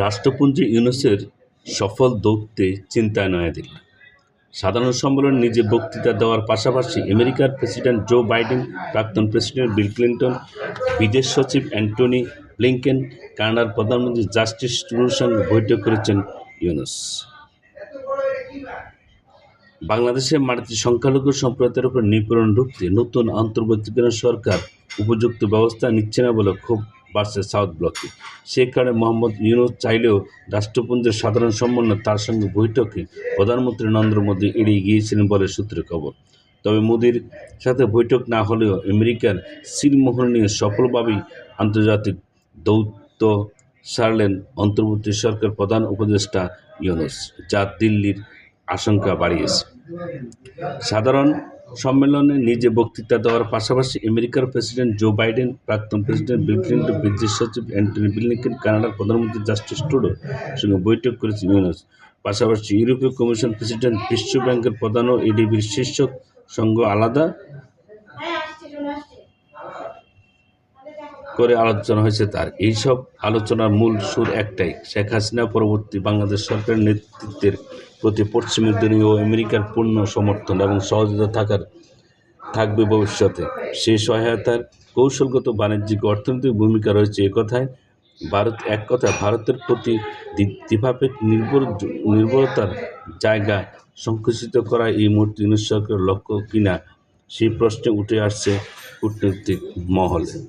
রাষ্ট্রপুঞ্জ ইউনুসের সফল দৌত্যে চিন্তায় নয়াদিল্লি সাধারণ সম্মেলনে নিজে বক্তৃতা দেওয়ার পাশাপাশি আমেরিকার প্রেসিডেন্ট জো বাইডেন, প্রাক্তন প্রেসিডেন্ট বিল ক্লিন্টন, বিদেশ সচিব অ্যান্টনি ব্লিংকেন, কানাডার প্রধানমন্ত্রী জাস্টিস ট্রুডোর সঙ্গে বৈঠক করেছেন ইউনুস। বাংলাদেশের মাটিতে সংখ্যালঘু সম্প্রদায়ের উপর নিপীড়ন রুখতে নতুন অন্তর্বর্তীকালীন সরকার উপযুক্ত ব্যবস্থা নিচ্ছে না বলে ক্ষোভ বাড়ছে সাউথ ব্লকে। সে কারণে মোহাম্মদ ইউনুস চাইলেও রাষ্ট্রপুঞ্জের সাধারণ সম্মেলনে তার সঙ্গে বৈঠকে প্রধানমন্ত্রী নরেন্দ্র মোদী এড়িয়ে গিয়েছিলেন বলে সূত্রে খবর। তবে মোদির সাথে বৈঠক না হলেও আমেরিকার সিলমোহর নিয়ে সফলভাবেই আন্তর্জাতিক দৌত্য সারলেন অন্তর্বর্তী সরকার প্রধান উপদেষ্টা ইউনুস, যা দিল্লির আশঙ্কা বাড়িয়েছে। সাধারণ সম্মেলনে নিজে বক্তৃতা দেওয়ার পাশাপাশি আমেরিকার প্রেসিডেন্ট জো বাইডেন, প্রাক্তন প্রেসিডেন্ট বিল ক্লিন্টন, বিদেশ সচিব অ্যান্টনি ব্লিংকেন, কানাডার প্রধানমন্ত্রী জাস্টিস টুডো সঙ্গে বৈঠক করেছে ইউনুস। পাশাপাশি ইউরোপীয় কমিশন প্রেসিডেন্ট বিশ্ব ব্যাংকের প্রধান ও এডিবির শীর্ষক সঙ্গ আলাদা। করে আলোচনা হয়েছে তার। এইসব আলোচনার মূল সুর একটাই। শেখ হাসিনা পরবর্তী বাংলাদেশ সরকারের নেতৃত্বের প্রতি পশ্চিমী দলীয় ও আমেরিকার পূর্ণ সমর্থন এবং সহযোগিতা থাকার, থাকবে ভবিষ্যতে। সেই সহায়তার কৌশলগত বাণিজ্যিক অর্থনৈতিক ভূমিকা রয়েছে কথায়, ভারত এক কথায় ভারতের প্রতি দ্বি- দ্বিপাক্ষিক নির্ভর, নির্ভরতার জায়গা সংকুচিত করা এই মুহূর্তে সরকারের লক্ষ্য কিনা, সেই প্রশ্নে উঠে আসছে কূটনৈতিক মহলে।